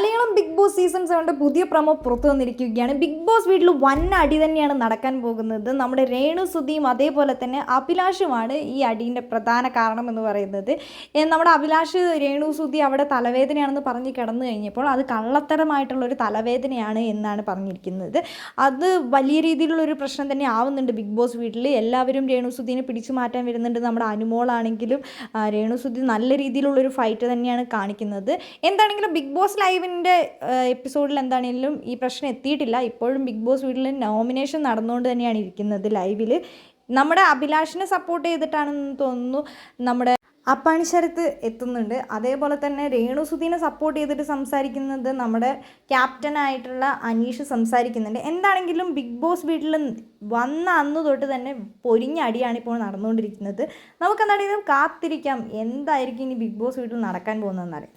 Malayalam big Boss season സെവന്റെ പുതിയ promo പുറത്തു വന്നിരിക്കുകയാണ്. ബിഗ് ബോസ് വീട്ടിൽ വൻ അടി തന്നെയാണ് നടക്കാൻ പോകുന്നത്. നമ്മുടെ രേണു സുധിയും അതേപോലെ തന്നെ അഭിലാഷുമാണ് ഈ അടീന്റെ പ്രധാന കാരണം എന്ന് പറയുന്നത്. നമ്മുടെ അഭിലാഷ് രേണു സുധി അവിടെ തലവേദനയാണെന്ന് പറഞ്ഞ് കിടന്നു കഴിഞ്ഞപ്പോൾ അത് കള്ളത്തരമായിട്ടുള്ളൊരു തലവേദനയാണ് എന്നാണ് പറഞ്ഞിരിക്കുന്നത്. അത് വലിയ രീതിയിലുള്ളൊരു പ്രശ്നം തന്നെ ആവുന്നുണ്ട് ബിഗ് ബോസ് വീട്ടിൽ. എല്ലാവരും രേണു സുധീനെ പിടിച്ചു മാറ്റാൻ വരുന്നുണ്ട്. നമ്മുടെ അനുമോളാണെങ്കിലും രേണു സുധി നല്ല രീതിയിലുള്ളൊരു ഫൈറ്റ് തന്നെയാണ് കാണിക്കുന്നത്. എന്താണെങ്കിലും ബിഗ് ബോസ് ലൈവിന്റെ എപ്പിസോഡിൽ എന്താണെങ്കിലും ഈ പ്രശ്നം എത്തിയിട്ടില്ല. ഇപ്പോഴും ബിഗ് ബോസ് വീട്ടിൽ നോമിനേഷൻ നടന്നുകൊണ്ട് തന്നെയാണ് ഇരിക്കുന്നത് ലൈവിൽ നമ്മുടെ അഭിലാഷിനെ സപ്പോർട്ട് ചെയ്തിട്ടാണെന്ന് തോന്നുന്നു നമ്മുടെ അപ്പാണി ശരത്ത് എത്തുന്നുണ്ട്. അതേപോലെ തന്നെ രേണു സുധീനെ സപ്പോർട്ട് ചെയ്തിട്ട് സംസാരിക്കുന്നത് നമ്മുടെ ക്യാപ്റ്റനായിട്ടുള്ള അനീഷ് സംസാരിക്കുന്നുണ്ട്. എന്താണെങ്കിലും ബിഗ് ബോസ് വീട്ടിൽ വന്ന അന്ന് തൊട്ട് തന്നെ പൊരിഞ്ഞ അടിയാണ് ഇപ്പോൾ നടന്നുകൊണ്ടിരിക്കുന്നത്. നമുക്ക് എന്താണെങ്കിലും കാത്തിരിക്കാം. എന്തായിരിക്കും ഇനി ബിഗ് ബോസ് വീട്ടിൽ നടക്കാൻ പോകുന്നതെന്നറിയാം